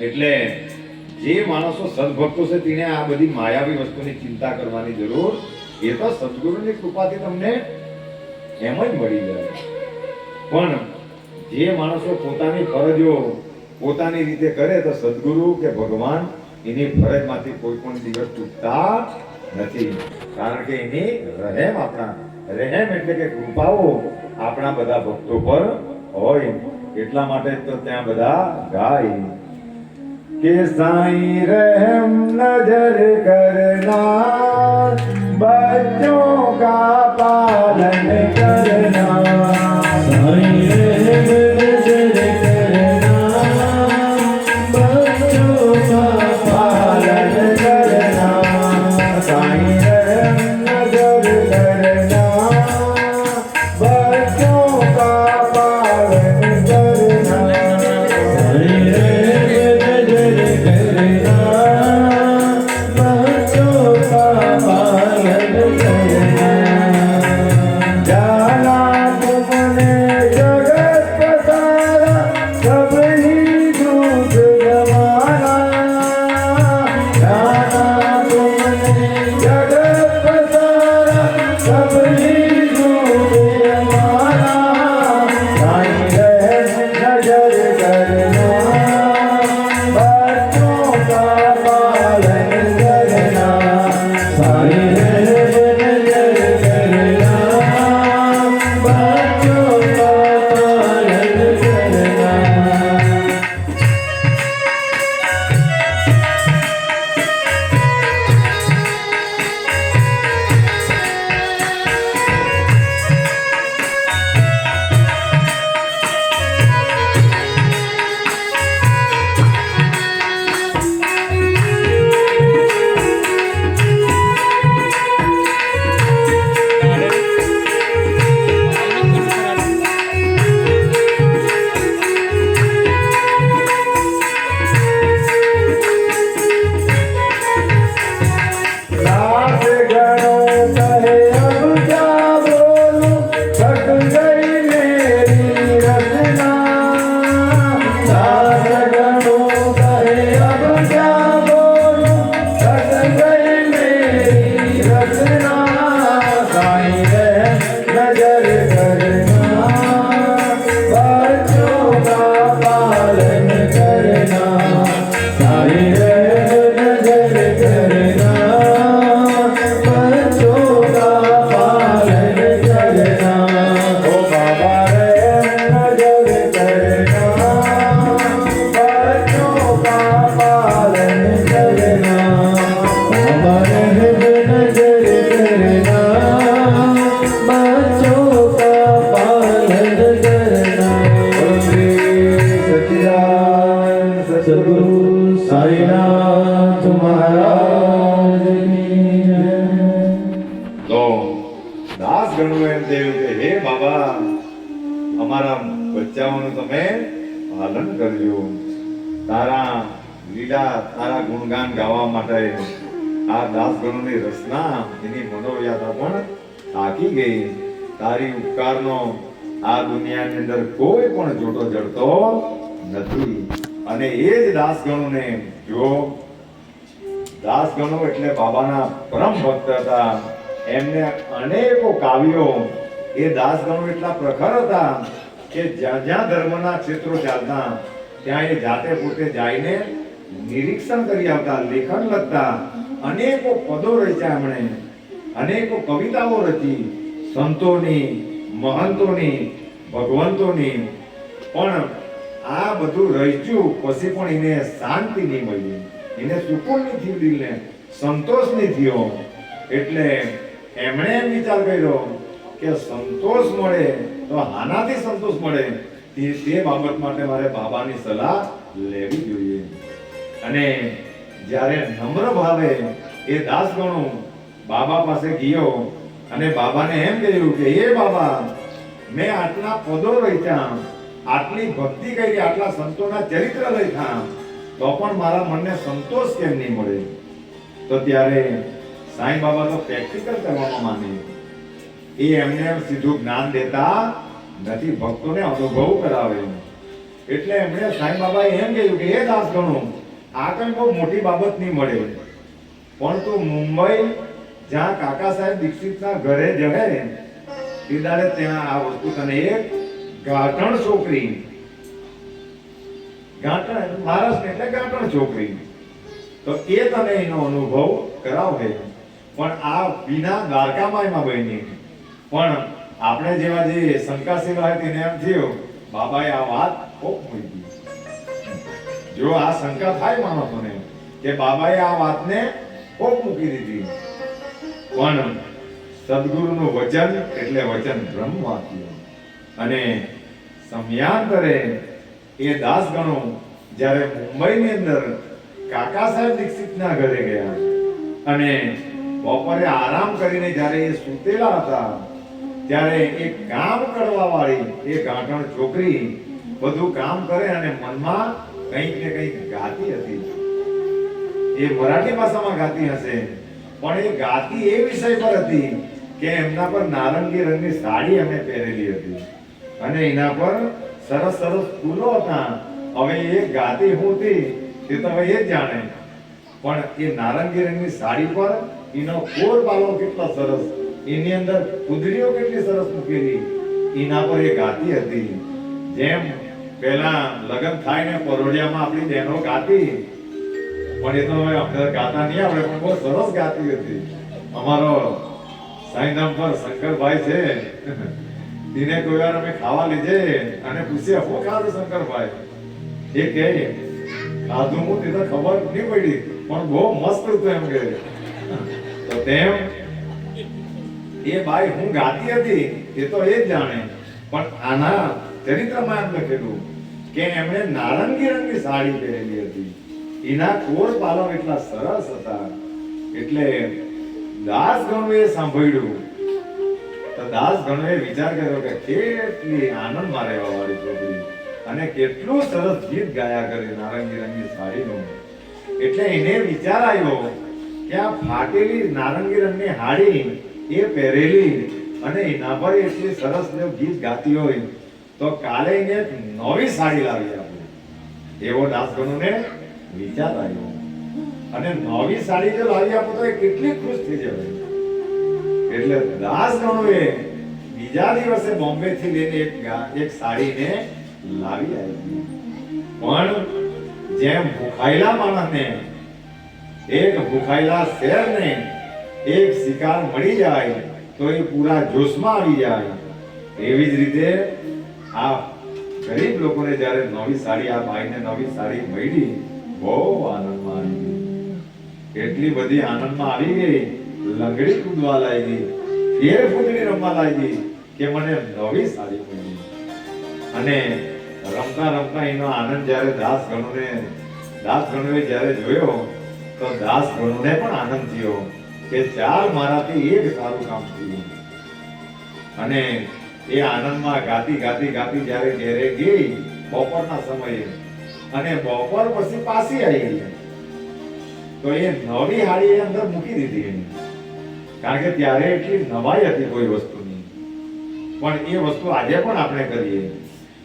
એટલે જે માણસો સદભક્તો છે તેને આ બધી માયાવી વસ્તુની ચિંતા કરવાની જરૂર, એ તો સદગુરુની કૃપાથી તમને એમ જ મળી જાય. પણ જે માણસો પોતાની ફરજો પોતાની રીતે કરે તો સદગુરુ કે ભગવાન એની ફરજમાંથી કોઈ પણ દિવસ ચૂકતા નથી. કારણ કે એની રહેમ આપણા રહેમ એટલે કે કૃપાઓ આપણા બધા ભક્તો પર હોય. એટલા માટે તો ત્યાં બધા ગાય કે साई रहम नज़र करना बच्चों का पालन करना। साई रहम नज़र करना बच्चों का पालन करना। साईं દાસ ગણું એમ થયું કે હે બાબા, અમારા બચ્ચાઓનું તમે પાલન કરજો. તારા લીલા, તારા ગુણગાન ગાવા માટે આ દાસ ગણોની રચના એની મનોવ્યાથા પણ થાકી ગઈ. તારી ઉપકારનો આ દુનિયાની અંદર કોઈ પણ જોટો જડતો નથી. અને એ જ દાસ ગણોને જો, દાસગણો એટલે બાબાના પરમ ભક્ત હતા. એમને અનેકો કાવ્યો એ દાસગણો એટલા પ્રખર હતા કે જ્યાં જ્યાં ધર્મના ક્ષેત્રો ચાલતા, ત્યાં એ જાતે પોતે જઈને નિરીક્ષણ કરી આવતા, લેખન લખતા, અનેકો પદો રચ્યા એમણે. અનેકો કવિતાઓ રચી, સંતોની, મહંતોની, ભગવંતોની. પણ આ બધું રચ્યું પછી પણ એને શાંતિ નહીં મળી. એને સુકૂન નહીં થયું દિલને સંતોષ નહીં થયો. એટલે એમણે એમ વિચાર કર્યો કે સંતોષ મળે તો આનાથી સંતોષ મળે. તે તે બાબત માટે મારે બાબાની સલાહ લેવી જોઈએ. અને જ્યારે નમ્ર ભાવે એ દાસ ગણો બાબા પાસે ગયો અને બાબાને એમ કહ્યું કે, હે બાબા, મેં આટલા પદો રચ્યા આટલી ભક્તિ કરી, આટલા સંતોના ચરિત્ર લખ્યા, તો પણ મારા મનને સંતોષ કેમ નહીં મળે? તો ત્યારે સાંઈ બાબા તો પ્રેક્ટિકલ કરવામાં માને એ એમને સીધું જ્ઞાન દેતા નથી, ભક્તોને અનુભવ કરાવે એટલે એમણે સાંઈ બાબાએ એમ કહ્યું કે એ દાસ ગણો આ કઈ બહુ મોટી બાબત નહીં મળે. પણ તું મુંબઈ જ્યાં કાકા સાહેબ દીક્ષિતના ઘરે જવે તે દાડે ત્યાં આ વસ્તુ તને એક ગાંઠણ છોકરી. ગાંઠણ મહારાષ્ટ્ર એટલે ગાંઠણ છોકરી. તો એ તને એનો અનુભવ કરાવે પણ આ વિના દ્વારકામાં એમાં બની પણ આપણે જેવા જે શંકાશીલ હોય તેને એમ થયું, બાબાએ આ વાત ખૂબ મૂકી. જો આ શંકા થાય માણસોને, કે બાબાએ આ વાતને ખૂબ મૂકી દીધી. પણ સદગુરુનું વચન એટલે વચન બ્રહ્મ વાક્ય અને સમયાંતરે એ દાસગણો જ્યારે મુંબઈની અંદર કાકા સાહેબ દીક્ષિતના ઘરે ગયા. અને બપોરે આરામ કરીને જ્યારે એ સૂતેલા હતા, ત્યારે એક કામ કરવા વાળી એ ગાંઠણ છોકરી બધું કામ કરે અને મનમાં કંઈક ને કંઈક ગાતી હતી. એ મરાઠી ભાષામાં ગાતી હશે, પણ એ ગાતી એ વિષય પર હતી કે એમના પર નારંગી રંગની સાડી અમે પહેરેલી હતી. અને એના પર સરસ સરસ ફૂલો હતા. હવે એ ગાતી હું હતી તે તો એ જ જાણે. પણ એ નારંગી રંગની સાડી પર એનો કોર બાલો કેટલો સરસ. એની અંદર કુદરીઓ કેટલી સરસ મૂકેલી. એના પર એ ગાતી હતી. જેમ પેલા લગ્ન થાય ને પરોડિયામાં આપણી બહેનો ગાતી. પણ એ તો હવે આપણે ગાતા નહીં આવડે, પણ બહુ સરસ ગાતી હતી. અમારો સાંઈધામ પર શંકરભાઈ છે. દિને કોઈ વાર અમે ખાવા લીધે અને પૂછીએ, હું ખાધું શંકરભાઈ? એ કહે ખાધું હું તે ખબર નહીં પડી, પણ બહુ મસ્ત હતું એમ કે. તેમ એ બાઈ હું ગાતી હતી, એ તો એ જાણે. પણ આના ચરિત્રમાં એમ લખેલું કે એમણે નારંગી રંગની સાડી પહેરેલી હતી. એના કોર પાલવ એટલા સરસ હતા. એટલે દાસ ગણવે સાંભળ્યું. તો દાસ ગણવે વિચાર કર્યો કે કેટલી આનંદમાં રહેવા વાળી છોકરી. અને કેટલું સરસ ગીત ગાયા કરે નારંગી રંગની સાડીનું. એટલે એને વિચાર આવ્યો આ ફાટેલી નારંગી રંગની હાડી એ પહેરેલી અને એના પર એટલી સરસ ગીત ગાતી હોય તો કાલે એને નવી સાડી લાવી આપણે એવો દાસગણુને વિચાર આવ્યો. અને નવી સાડી જો લાવી આપો તો એ કેટલી ખુશ થઈ જાય એટલે દાસગણુએ બીજા દિવસે બોમ્બે થી લઈને એક એક સાડીને લાવી આવી પણ જેમ ભૂખાયેલા માણસને એક ભૂખાયેલા શેરને એક શિકાર મળી જાય તો એ પૂરા જોશમાં આવી જાય. એવી જ રીતે આ ગરીબ લોકોને જ્યારે નવી સાડી, આ ભાઈને નવી સાડી મળી, બહુ આનંદમાં આવી ગઈ. એટલી બધી આનંદમાં આવી ગઈ, લંગડી કૂદવા લાગી, ફેર ફૂદડી રમવા લાગી કે મને નવી સાડી મળી. અને રમતા રમતા એનો આનંદ જ્યારે દાસ ગણુને દાસ ગણુએ જ્યારે જોયો તો દાસ ગણુને પણ આનંદ થયો કે ચાલ મારાથી એક સારું કામ થયું. અને એ આનંદમાં ગાતી ગાતી ગાતી જ્યારે ઘેરે ગઈ બપોરના સમયે અને બપોર પછી પાછી આવી તો એ નવી હાડી એ અંદર મૂકી દીધી એની. કારણ કે ત્યારે એટલી નવાઈ હતી કોઈ વસ્તુની. પણ એ વસ્તુ આજે પણ આપણે કરીએ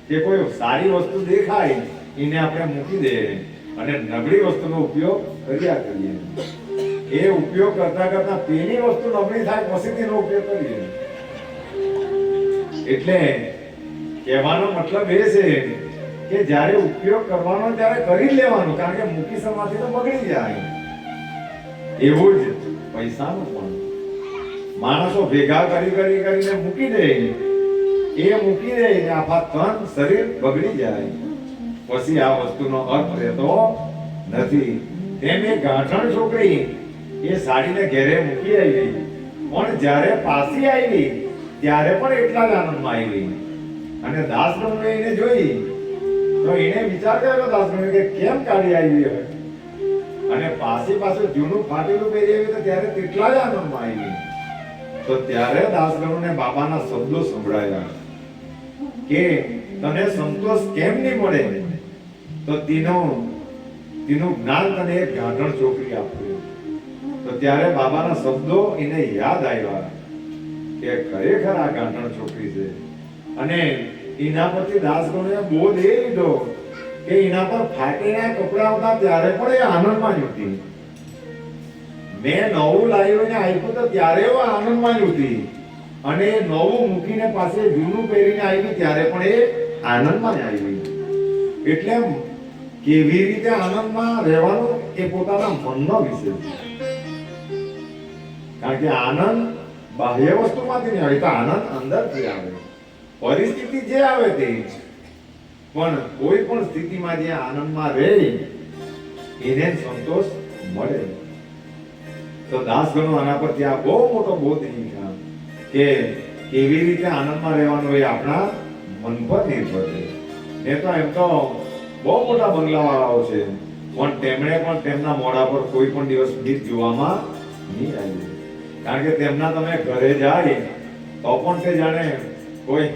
કે કોઈ સારી વસ્તુ દેખાય, એને આપણે મૂકી દઈએ અને નબળી વસ્તુનો ઉપયોગ કર્યા કરીએ. એ ઉપયોગ કરતા કરતા પેલી વસ્તુ નબળી થાય, પછી તેનો ઉપયોગ કરીએ. એટલે કહેવાનો મતલબ એ છે કે જ્યારે ઉપયોગ કરવાનો ત્યારે કરી લેવાનો, કારણ કે મૂકી સમાથી તો બગડી જાય. એવું જ પૈસાનું પણ. માણસો ભેગા કરી કરી, કરીને મૂકી દે. એ મૂકી દે આખા તન શરીર બગડી જાય. પછી આ વસ્તુનો અર્થ રહેતો નથી. તેમ ગાંઠણ છોકરી એ સાડીને ઘેરે મૂકી આવી પણ જ્યારે પાછી આવી ત્યારે પણ એટલા જ આનંદમાં આવી અને દાસગણુએ એને જોઈ, તો એને વિચાર કર્યો દાસગણુએ કે કેમ કાઢી આવી હવે? અને પાછી પાછું જૂનું ફાટેલું પહેરી આવી તો ત્યારે તેટલા જ આનંદમાં આવી તો ત્યારે દાસગણુને બાબાના શબ્દો સંભળાયા કે તને સંતોષ કેમ નહીં મળે? તો તેનું તેનું જ્ઞાન તને એક ગાંઠણ છોકરી આપ્યું તો ત્યારે બાબાના શબ્દો એને યાદ આવ્યા કે ખરેખર આ ગાંઠણ છોકરી છે. અને એના પરથી દાસગણોએ બોધ એ લીધો કે એના પર ફાટેલા કપડા હતા ત્યારે પણ એ આનંદમાં જ હતી મેં નવું લાવ્યું ને આપ્યું તો ત્યારે એ આનંદમાં જ હતી અને નવું મૂકીને પાસે જૂનું પહેરીને આવી ત્યારે પણ એ આનંદમાં જ આવી. એટલે કેવી રીતે આનંદમાં રહેવાનું એ પોતાના મનનો વિષય છે. કારણ કે આનંદ બાહ્ય વસ્તુમાંથી નહીં આવે તો આનંદ અંદરથી આવે. પરિસ્થિતિ જે આવે તે પણ કોઈ પણ સ્થિતિમાં જે આનંદમાં રહે, એને સંતોષ મળે. તો દાસગણો આના પર ત્યાં બહુ મોટો બોધ નીકળ્યા કે કેવી રીતે આનંદમાં રહેવાનું એ આપણા મન પર નિર્ભર છે. એ તો એમ તો બહુ મોટા બંગલાવાળાઓ છે. પણ તેમણે પણ તેમના મોઢા પર કોઈ પણ દિવસ ગીત જોવામાં નહીં આવ્યું. કારણ કે તેમના તમે ઘરે જાય, તો પણ તે જાણે કોઈ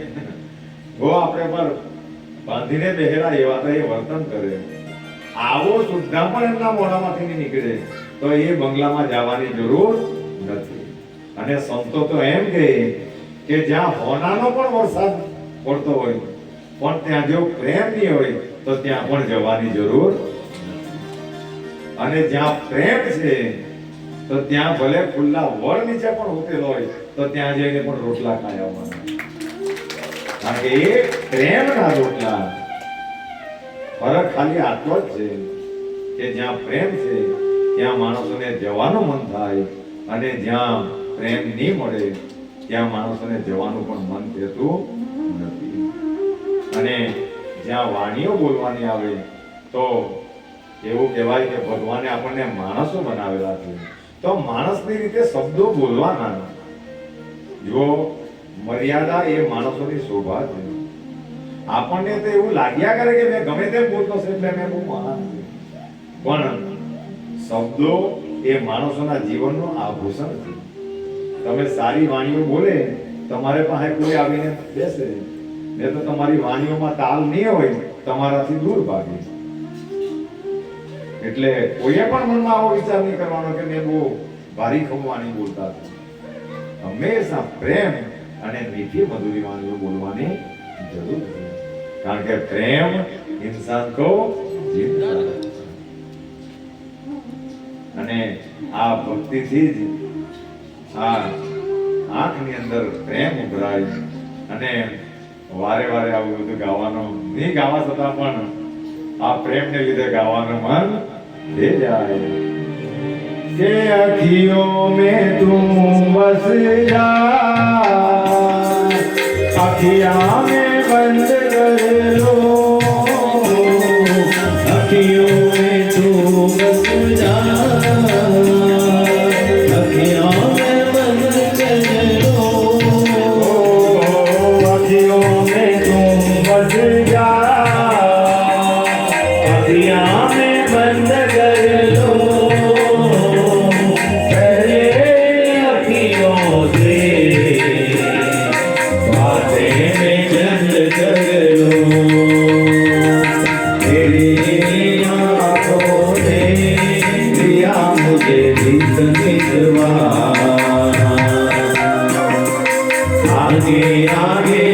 ગો આપણે પર બાંધીને બહેરા એવા તો એ વર્તન કરે. આવો સુદ્ધા પણ એમના મોઢામાંથી નહીં નીકળે, તો એ બંગલામાં જવાની જરૂર નથી. અને સંતો તો એમ કહે કે જ્યાં હોનાનો પણ વરસાદ પડતો હોય, પણ ત્યાં જો પ્રેમ નહીં હોય તો ત્યાં પણ જવાની જરૂર. અને જ્યાં પ્રેમ છે, તો ત્યાં ભલે ખુલ્લા વડ નીચે પણ હોટેલ હોય, તો ત્યાં જઈને પણ રોટલા ખાઈ કારણ કે એ પ્રેમના રોટલા. ફરક ખાલી આટલો જ છે કે જ્યાં પ્રેમ છે, ત્યાં માણસોને જવાનું મન થાય અને જ્યાં પ્રેમ નહીં મળે, ત્યાં માણસોને જવાનું પણ મન થતું નથી. અને જ્યાં વાણીઓ બોલવાની આવે, તો એવું કહેવાય કે ભગવાને આપણને માણસો બનાવેલા છે. તો માણસની રીતે શબ્દો બોલવાના જો મર્યાદા એ માણસોની શોભા છે. આપણને તો એવું લાગ્યા કરે કે મેં ગમે તેમ બોલતો છે એટલે મેં બહુ મહાન પણ શબ્દો એ માણસોના જીવનનું આભૂષણ છે. તમે સારી વાણીઓ બોલે, તમારે પાસે કોઈ આવીને બેસે. ને તો તમારી વાણીઓમાં તાલ નહીં હોય, તમારાથી દૂર ભાગે એટલે કોઈએ પણ મનમાં આવો વિચાર નહીં કરવાનો કે મેં બહુ ભારી ખમવાની બોલતા હંમેશા પ્રેમ અને મીઠી મધુરી વાણીઓ બોલવાની જરૂર છે. કારણ કે પ્રેમ ઇન્સાન કો અને આ ભક્તિથી જ આ આંખની અંદર પ્રેમ ઉભરાય અને વારે વારે આવું બધું ગાવાનું. નહીં ગાવા છતાં પણ આ પ્રેમને લીધે ગાવાનું મન થઈ જાય કે અખિયો મેં તું બસ જા અખિયા आगे आगे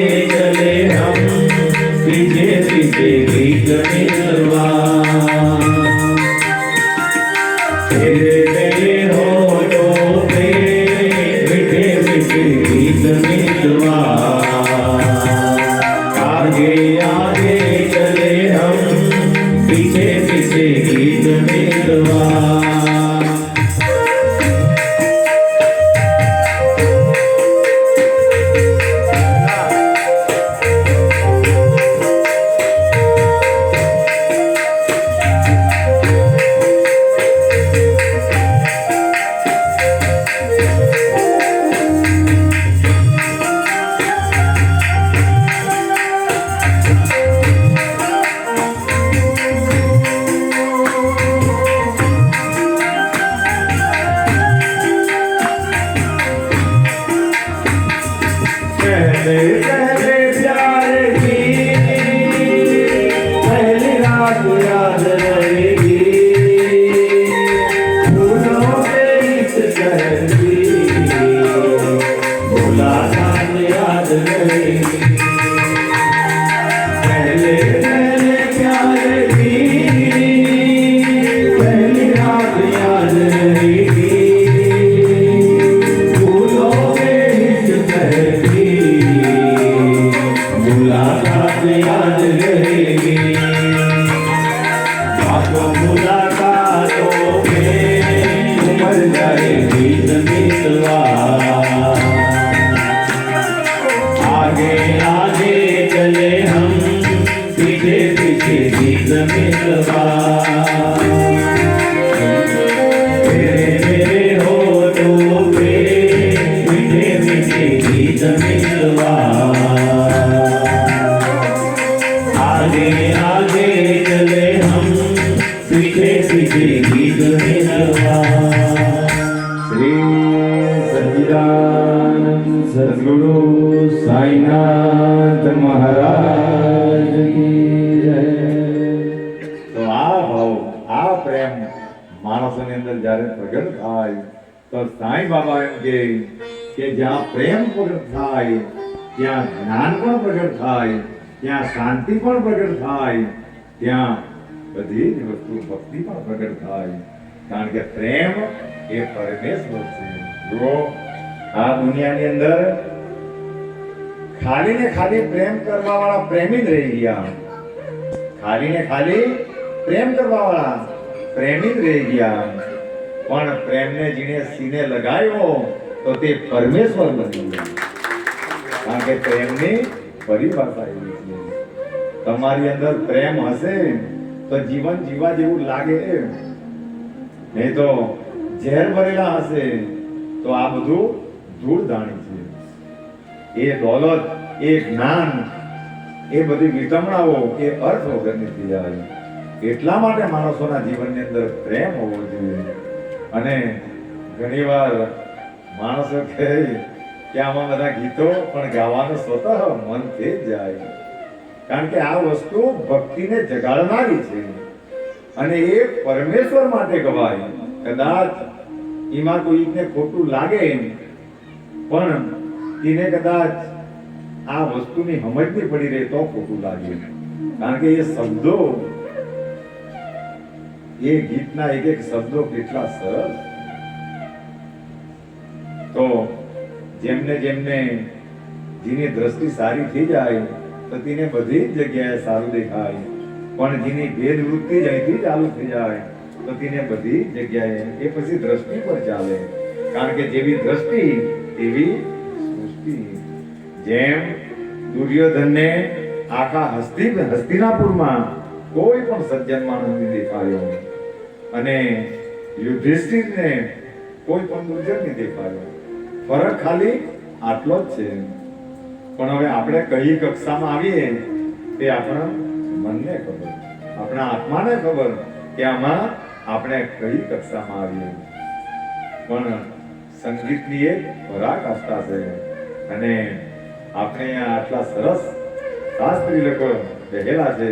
થાય. તો સાંઈ બાબા કહે કે જ્યાં પ્રેમ પ્રગટ થાય, ત્યાં જ્ઞાન પણ પ્રગટ થાય, ત્યાં શાંતિ પણ પ્રગટ થાય, ત્યાં બધી જ વસ્તુ ભક્તિ પણ પ્રગટ થાય. કારણ કે પ્રેમ એ પરમેશ્વર છે. જો આ દુનિયાની અંદર ખાલી ને ખાલી પ્રેમ કરવા વાળા પ્રેમી જ રહી ગયા. ખાલી ને ખાલી પ્રેમ કરવા વાળા પ્રેમી જ રહી ગયા. પણ પ્રેમને જીણે સીને લગાવ્યો, તો તે પરમેશ્વર બની ગયો. કારણ કે પ્રેમની પરિભાષા એવી છે. તમારી અંદર પ્રેમ હશે, તો જીવન જીવા જેવું લાગે. નહીં તો ઝેર ભરેલા હશે, તો આ બધું ધૂળ દાણી છે. એ દોલત, એ જ્ઞાન, એ બધી વિતમણાઓ, એ અર્થ વગરની થઈ જાય એટલા માટે માણસોના જીવનની અંદર પ્રેમ હોવો જોઈએ. અને ઘણીવાર માણસો કહે કે આમાં બધા ગીતો પણ ગાવાનું સ્વતઃ મનથી જાય. કારણ કે આ વસ્તુ ભક્તિને જગાડનારી છે. અને એ પરમેશ્વર માટે ગવાય. કદાચ એમાં કોઈને ખોટું લાગે પણ તેને કદાચ આ વસ્તુની સમજ નહીં પડી રહે તો ખોટું લાગે. કારણ કે એ શબ્દો એ ગીતના એક એક શબ્દો કેટલા સરસ તો જેમને જેમને જેની દ્રષ્ટિ સારી થઈ જાય તો તેને બધી જ જગ્યાએ સારું દેખાય પણ જેની ભેદ વૃત્તિ જ અહીંથી ચાલુ થઈ જાય તો તેને બધી જ જગ્યાએ એ પછી દ્રષ્ટિ પર ચાલે કારણ કે જેવી દ્રષ્ટિ તેવી સૃષ્ટિ જેમ દુર્યોધનને આખા હસ્તી હસ્તિનાપુરમાં કોઈ પણ સજ્જન માણસ નહીં દેખાયો અને યુધિષ્ઠિરને કોઈ પણ દુર્જન નહીં દેખાયો. ફરક ખાલી આટલો જ છે. પણ હવે આપણે કઈ કક્ષામાં આવીએ તે આપણા મનને ખબર. આપણા આત્માને ખબર કે આમાં આપણે કઈ કક્ષામાં આવીએ. પણ સંગીતની એક પરાકાષ્ઠા છે. અને આપણે આટલા સરસ શાસ્ત્રી લોકો રહેલા છે.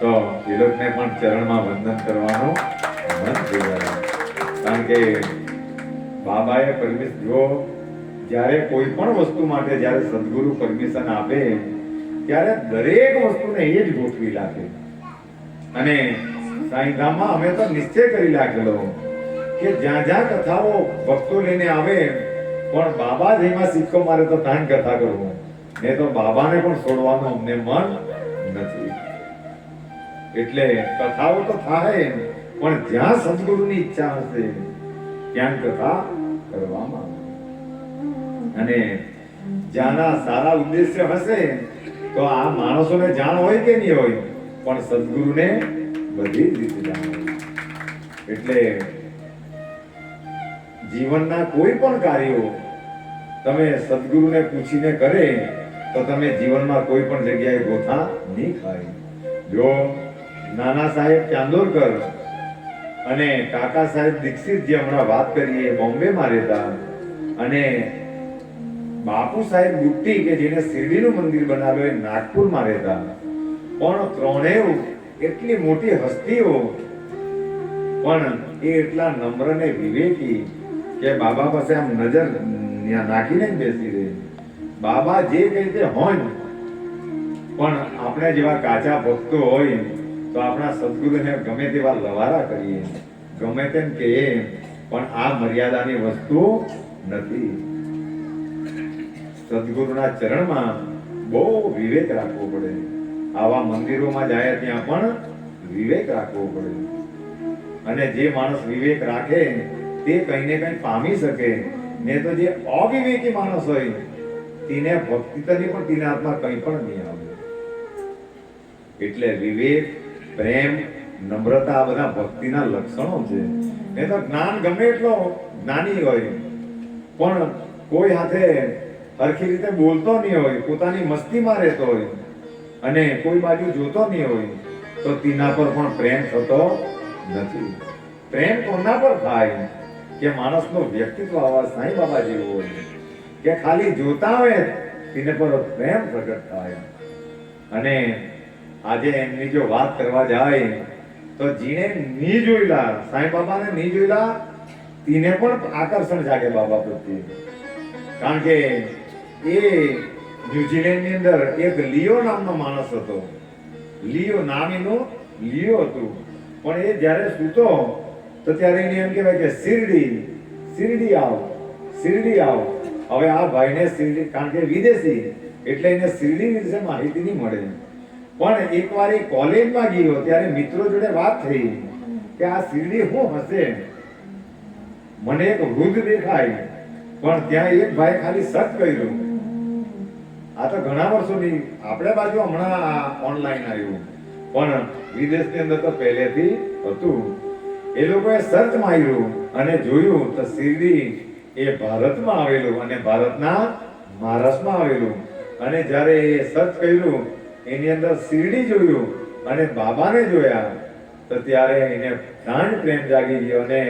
તો એ લોકોને પણ ચરણમાં વંદન કરવાનું કારણ કે બાબાએ પરમિશન જો જ્યારે કોઈ પણ વસ્તુ માટે જ્યારે સદગુરુ પરમિશન આપે, ત્યારે દરેક વસ્તુને એ જ ગોઠવી રાખે. અને સાંઈધામમાં અમે તો નિશ્ચય કરી રાખેલો કે જ્યાં જ્યાં કથાઓ ભક્તો લઈને આવે, પણ બાબા જ એમાં સિક્કો મારે તો તાન કથા કરવો. ને તો બાબાને પણ છોડવાનું અમને મન નથી. એટલે કથાઓ તો થાય પણ જ્યાં સદગુરુની ઈચ્છા હશે, ત્યાં કથા કરવામાં આવે. અને જ્યાંના સારા ઉદ્દેશ્ય હશે, તો આ માણસોને જાણ હોય કે નહીં હોય, પણ સદગુરુને બધી રીતે જાણ એટલે જીવનના કોઈ પણ કાર્યો તમે સદગુરુને પૂછીને કરે, તો તમે જીવનમાં કોઈ પણ જગ્યાએ ગોથા નહીં ખાય જો નાના સાહેબ ચાંદોરકર અને કાકા સાહેબ દીક્ષિત જે હમણાં વાત કરી એ બોમ્બેમાં રહેતા. અને બાપુ સાહેબ ગુપ્તી કે જેને શિરડીનું મંદિર બનાવ્યું એ નાગપુરમાં રહેતા. પણ ત્રણેય એટલી મોટી હસ્તીઓ. પણ એ એટલા નમ્ર ને વિવેકી કે બાબા પાસે આમ નજર નાખીને જ બેસી રહે. બાબા જે કહે તે હોય, પણ આપણે જેવા કાચા ભક્તો હોય તો આપણા સદગુરુને ગમે તેવા લવારા કરીએ. ગમે તેમ કહીએ, પણ આ મર્યાદાની વસ્તુ નથી. સદગુરુના ચરણમાં બહુ વિવેક રાખવો પડે. આવા મંદિરોમાં જાય ત્યાં પણ વિવેક રાખવો પડે. અને જે માણસ વિવેક રાખે, તે કઈ ને કઈ પામી શકે. ને તો જે અવિવેકી માણસ હોય, તેને ભક્તિ તરી પણ તેના હાથમાં કંઈ પણ નહીં આવે. એટલે વિવેક પ્રેમ, નમ્રતા આ બધા ભક્તિના લક્ષણો છે. એ તો જ્ઞાન ગમે એટલો જ્ઞાની હોય, પણ કોઈ હાથે હરખી રીતે બોલતો નહીં હોય, પોતાની મસ્તીમાં રહેતો હોય અને કોઈ બાજુ જોતો નહીં હોય, તો તેના પર પણ પ્રેમ થતો નથી. પ્રેમ કોના પર થાય? કે માણસનો વ્યક્તિત્વ આવા સાંઈ બાબા જેવો હોય. કે ખાલી જોતા હોય, તેને પર પ્રેમ પ્રગટ થાય. અને આજે એમની જો વાત કરવા જાય, તો જીણે ની જોયેલા, સાંઈ બાબાને ની જોયેલા, તેને પણ આકર્ષણ જાગે બાબા પ્રત્યે. કારણ કે એ ન્યુઝીલેન્ડની અંદર એક લિયો નામનો માણસ હતો. લિયો નામ એનું લિયો હતું. પણ એ જ્યારે સૂતો, તો ત્યારે એને એમ કહેવાય કે શિરડી શિરડી આવ શિરડી આવ. હવે આ ભાઈને શિરડી, કારણ કે વિદેશી, એટલે એને શિરડી વિશે માહિતી નહીં મળે. પણ એકવાર એ કોલેજમાં ગયો ત્યારે મિત્રો જોડે વાત થઈ કે આ શિરડી શું હશે? મને એક વૃદ્ધ દેખાય, પણ ત્યાં એક ભાઈ ખાલી સર્ચ કર્યું. આ તો ઘણા વર્ષોની, આપણે બાજુ હમણાં ઓનલાઈન આવ્યું. પણ વિદેશની અંદર તો પહેલેથી હતું. એ લોકોએ સર્ચ માર્યું અને જોયું તો શિરડી એ ભારતમાં આવેલું અને ભારતના મહારાષ્ટ્રમાં આવેલું. અને જ્યારે એ સર્ચ કર્યું એની અંદર શિરડી જોયું અને બાબાને જોયા. તો ત્યારે એને પ્રાણ પ્રેમ જાગી ગયો અને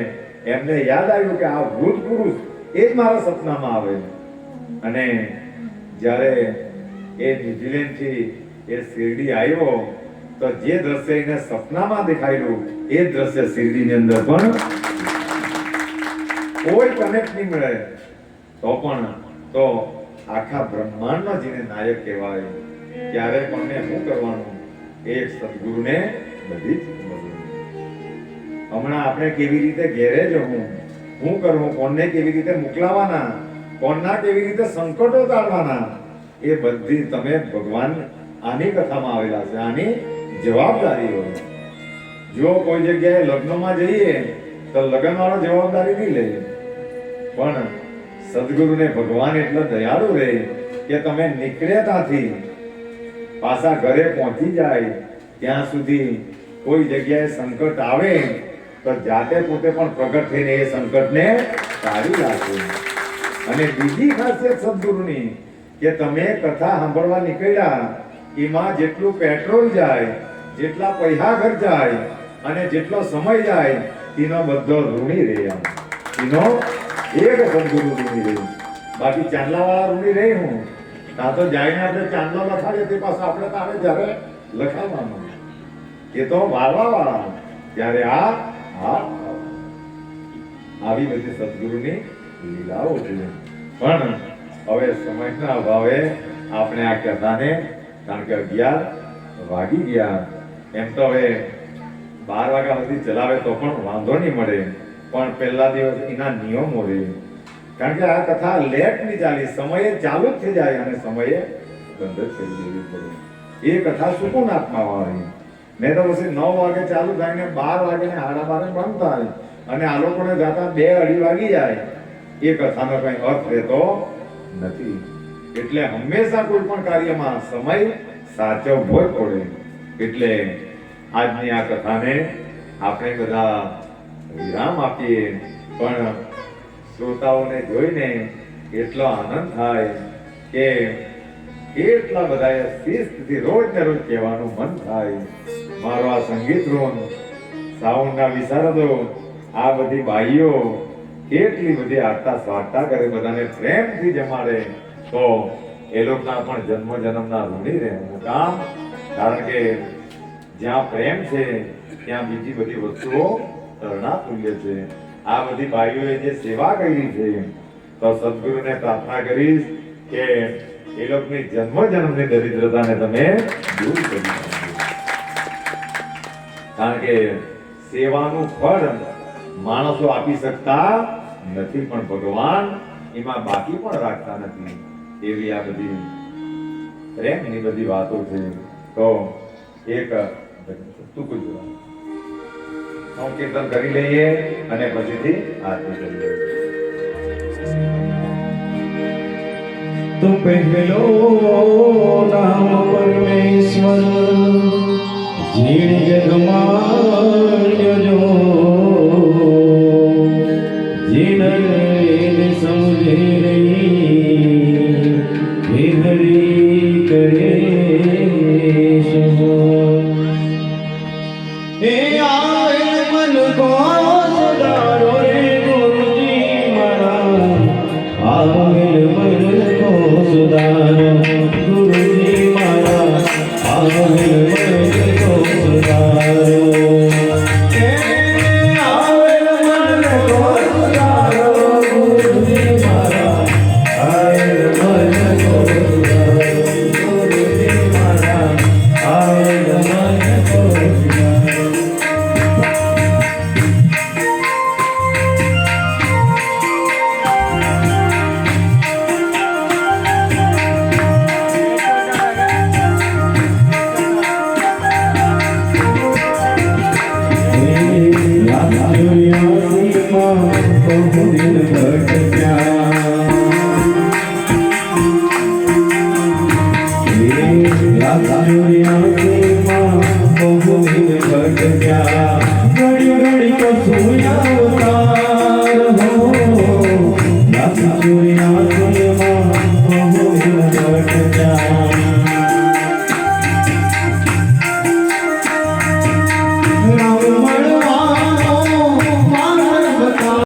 એમને યાદ આવ્યું કે આ વૃદ્ધ પુરુષ એ જ મારા સપનામાં આવે અને જ્યારે એ ન્યુઝીલેન્ડથી એ શિરડી આવ્યો, તો જે દ્રશ્ય એને સપનામાં દેખાયેલું, એ દ્રશ્ય શિરડીની અંદર પણ કોઈ કનેક્ટ નહીં મળે. તો પણ તો આખા બ્રહ્માંડનો જેને નાયક કહેવાય ત્યારે પણ મેં શું કરવાનું? એ સદગુરુને બધી જ હમણાં આપણે કેવી રીતે ઘેરે જવું? શું કરવું? કોણને કેવી રીતે મોકલાવાના? કોણના કેવી રીતે સંકટો તાળવાના એ બધી તમે ભગવાન આની કથામાં આવેલા છે. આની જવાબદારી હોય. જો કોઈ જગ્યાએ લગ્નમાં જઈએ, તો લગ્ન વાળો જવાબદારી નહીં લે. પણ સદગુરુને ભગવાન એટલો દયાળુ રહે કે તમે નીકળ્યા ત્યાંથી પાછા ઘરે પહોંચી જાય, ત્યાં સુધી કોઈ જગ્યાએ સંકટ આવે, તો જાતે પોતે પણ પ્રગટ થઈને એ સંકટને ટાળી રાખે. અને બીજી ખાસિયત સદગુરુની, કે તમે કથા સાંભળવા નીકળ્યા, એમાં જેટલું પેટ્રોલ જાય, જેટલા પૈસા ખર્ચાય અને જેટલો સમય જાય, એનો બધો ઋણી રહે એનો એક સદગુરુ ઋણી રહે. બાકી ચાંદલાવાળા ઋણી રહી હું? તો જાઈને આપણે ચાંદલો લખાડીએ તે પાસે આપણે તારે જ્યારે લખાવવાનું એ તો વાળવા વાળા ત્યારે આ હા આવી બધી સદગુરુની લીલાઓ છે પણ હવે સમયના અભાવે આપણે આ કથાને, કારણ કે અગિયાર વાગી ગયા. એમ તો હવે બાર વાગ્યા સુધી ચલાવે તો પણ વાંધો નહીં મળે. પણ પહેલા દિવસ એના નિયમો રહે કારણ કે આ કથા લેટની ચાલી, સમયે ચાલુ જ થઈ જાય અને સમયે બંધ થઈ જવી પડે એ કથા સુકૂન આત્મા વાળી. નહીં તો પછી નવ વાગે ચાલુ થાય ને બાર વાગે ને સાડા બારે બંધ થાય. અને આ લોકોને જાતા બે અઢી વાગી જાય. એ કથાનો કઈ અર્થ રહેતો નથી. એટલે હંમેશા કોઈ પણ કાર્યમાં સમય સાચવવો જ પડે. એટલે આજની આ કથાને આપણે બધા વિરામ આપીએ. પણ શ્રોતાઓને જોઈને એટલો આનંદ થાય કે એટલા બધા શિસ્તથી રોજ ને રોજ કહેવાનું મન થાય. મારો આ સંગીત રૂમ સાઉન્ડના વિશારદો, આ બધી બાઈઓ કેટલી બધી આટતા સ્વાટતા કરે, બધાને પ્રેમથી જમાડે. તો એ લોકોના પણ જન્મ જન્મના ઋણી રહે. હું કામ, કારણ કે જ્યાં પ્રેમ છે, ત્યાં બીજી બધી વસ્તુઓ તરણા તુલ્ય છે. આ બધી ભાઈઓએ જે સેવા કરી છે, તો સદગુરુને પ્રાર્થના કરીશ કે એ લોકોની જન્મ જન્મની દરિદ્રતાને તમે દૂર કરી કારણ કે સેવાનું ફળ માણસો આપી શકતા નથી, પણ ભગવાન એમાં બાકી પણ રાખતા નથી. એવી આ બધી પ્રેમની બધી વાતો છે. તો એક ટૂંકું જ સંકીર્તન કરી લઈએ અને પછીથી આરતી કરીએ. તો પહેલો નામ પરમેશ્વર.